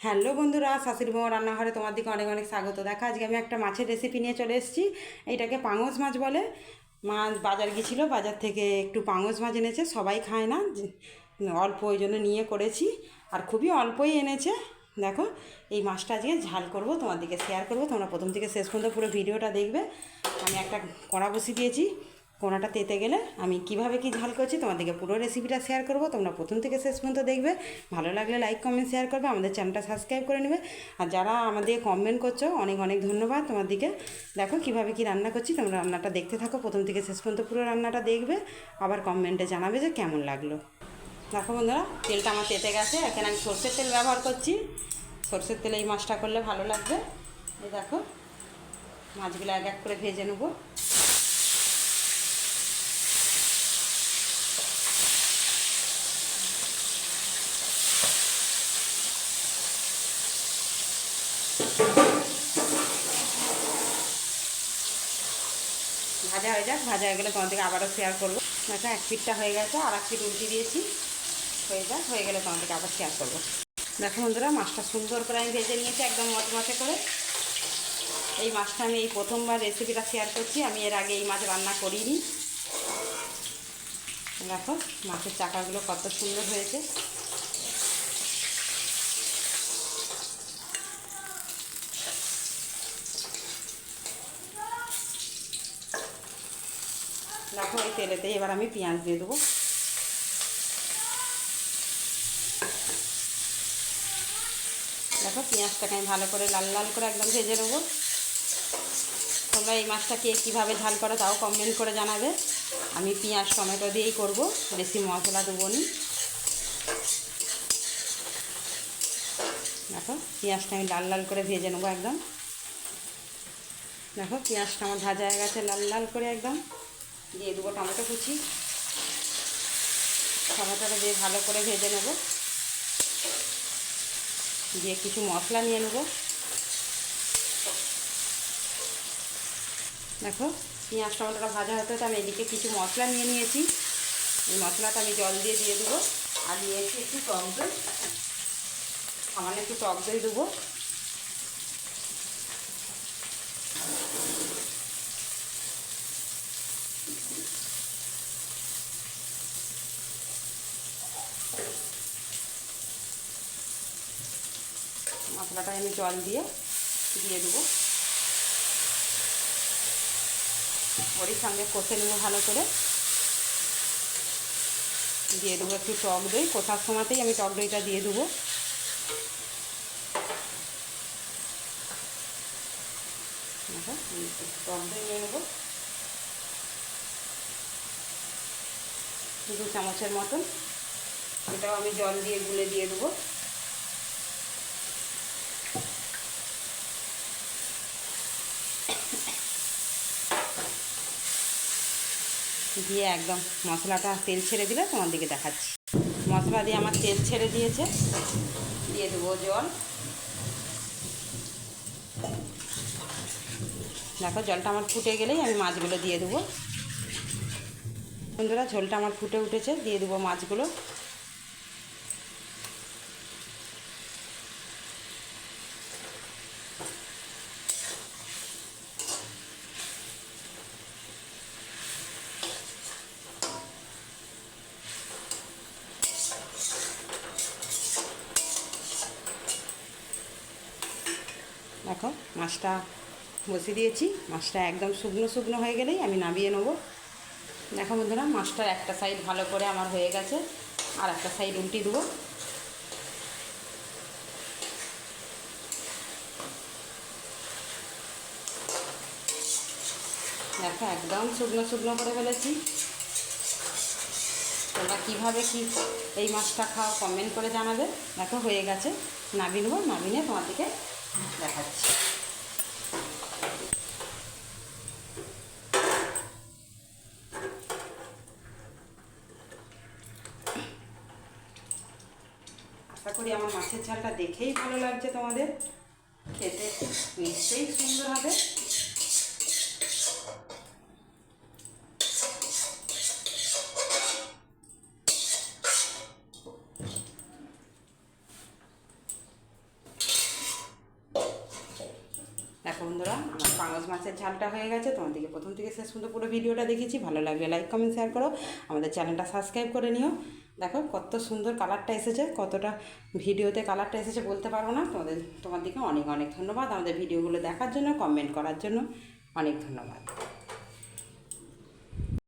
Hello বন্ধুরা, শাশুড়ি বউ রান্নাঘরে তোমার দিকে অনেক অনেক স্বাগত। দেখা, আজকে আমি একটা মাছের রেসিপি নিয়ে চলে এসেছি। এইটাকে পাঙস মাছ বলে। মাছ বাজার গিয়েছিল, বাজার থেকে একটু পাঙস মাছ এনেছে, সবাই খায় না অল্প ওই জন্য নিয়ে করেছি। আর খুবই অল্পই এনেছে। দেখো, এই মাছটা আজকে ঝাল করব তোমার দিকে শেয়ার করব। তোমরা প্রথম থেকে শেষ পর্যন্ত পুরো ভিডিওটা দেখবে। আমি একটা কড়া বসিয়ে দিয়েছি। কোনাটা তেতে গেলে আমি কীভাবে কি ঝাল করছি তোমাদেরকে পুরো রেসিপিটা শেয়ার করব। তোমরা প্রথম থেকে শেষ পর্যন্ত দেখবে। ভালো লাগলে লাইক কমেন্ট শেয়ার করবে। আমাদের চ্যানেলটা সাবস্ক্রাইব করে নেবে। আর যারা আমাদের কমেন্ট করছ, অনেক অনেক ধন্যবাদ তোমাদেরকে। দেখো কীভাবে কি রান্না করছি, তোমরা রান্নাটা দেখতে থাকো। প্রথম থেকে শেষ পর্যন্ত পুরো রান্নাটা দেখবে। আবার কমেন্টে জানাবে যে কেমন লাগল। দেখো বন্ধুরা, তেলটা আমার তেতে গেছে। এখানে আমি সর্ষের তেল ব্যবহার করছি। সর্ষের তেলে এই মাছটা করলে ভালো লাগবে। এই দেখো, মাছগুলো এক এক করে ভেজে নেব। ভাজা হয়ে যাক, ভাজা হয়ে গেলে তোমাদেরকে আবারও শেয়ার করব। দেখো এক পিঠটা হয়ে গেছে, আর এক পিঠ উল্টে দিয়েছি। হয়ে যাক, হয়ে গেলে তোমাদেরকে আবার শেয়ার করব। দেখো বন্ধুরা, মাছটা সুন্দর করে আমি ভেজে নিয়েছি একদম মচমচে করে। এই মাছটা আমি এই প্রথমবার রেসিপিটা শেয়ার করছি, আমি এর আগে এই মাছ রান্না করিনি। দেখো, মাছের চাকাগুলো কত সুন্দর হয়েছে। দেখো এই তেলেতে এবার আমি পেঁয়াজ দিয়ে দেবো দেখো, পেঁয়াজটাকে আমি ভালো করে লাল লাল করে একদম ভেজে নেব। তোমরা এই মাছটা কে কীভাবে ঝাল করো তাও কমেন্ট করে জানাবে। আমি পেঁয়াজ, টমেটো দিয়েই করব, বেশি মশলা দেবো নি। দেখো, পেঁয়াজটা আমি লাল লাল করে ভেজে নেব একদম। দেখো, পেঁয়াজটা আমার ভাজা হয়ে গেছে লাল লাল করে একদম। দিয়ে দেবো টমেটো কুচি। টমেটোটা দিয়ে ভালো করে ভেজে নেব। দিয়ে কিছু মশলা নিয়ে নেব। দেখো, পেঁয়াজ টমেটোটা ভাজা হতে হতে আমি এদিকে কিছু মশলা নিয়ে নিয়েছি। এই মশলাটা আমি জল দিয়ে দিয়ে দেবো। আর নিয়েছি একটু টক দই। সামান্য একটু টক দই দেবো। মশলাটা আমি জল দিয়ে দিয়ে দেবো। ওরই সঙ্গে কষে নেব ভালো করে। দিয়ে দেবো একটু টক দই। কষার সময়তেই আমি টক দইটা দিয়ে দেবো। টক দই নিয়ে নেব। দু চামচের মতন। এটাও আমি জল দিয়ে গুলে দিয়ে দেবো। দিয়ে একদম মশলাটা তেল ছেড়ে দিলে তোমার দিকে দেখাচ্ছি। মশলা দিয়ে আমার তেল ছেড়ে দিয়েছে। দিয়ে দেবো জল। দেখো, জলটা আমার ফুটে গেলেই আমি মাছগুলো দিয়ে দেবো। বন্ধুরা, ঝোলটা আমার ফুটে উঠেছে। দিয়ে দেবো মাছগুলো। দেখো, মাছটা বসিয়ে দিয়েছি। মাছটা একদম শুকনো শুকনো হয়ে গেলেই আমি নামিয়ে নেব। দেখো বন্ধুরা, মাছটার একটা সাইড ভালো করে আমার হয়ে গেছে, আর একটা সাইড উল্টি দেবো। দেখো, একদম শুকনো শুকনো করে ফেলেছি। তোমরা কীভাবে কি এই মাছটা খাও কমেন্ট করে জানাবে। দেখো, হয়ে গেছে। নামিয়ে নেব, নামিয়ে তোমাদেরকে আশা করি আমার মাছের ঝালটা দেখেই ভালো লাগছে তোমাদের। খেতে নিশ্চয়ই সুন্দর হবে। বন্ধুরা, আমার পাঙস মাছের ঝালটা হয়ে গেছে। তোমাদেরকে প্রথম থেকে শেষ পর্যন্ত পুরো ভিডিওটা দেখেছি। ভালো লাগবে লাইক কমেন্ট শেয়ার করো। আমাদের চ্যানেলটা সাবস্ক্রাইব করে নিও। দেখো কত সুন্দর কালারটা এসেছে, কতটা ভিডিওতে কালারটা এসেছে বলতে পারব না। তোমাদের তোমাদেরকে অনেক অনেক ধন্যবাদ। আমাদের ভিডিওগুলো দেখার জন্য কমেন্ট করার জন্য অনেক ধন্যবাদ।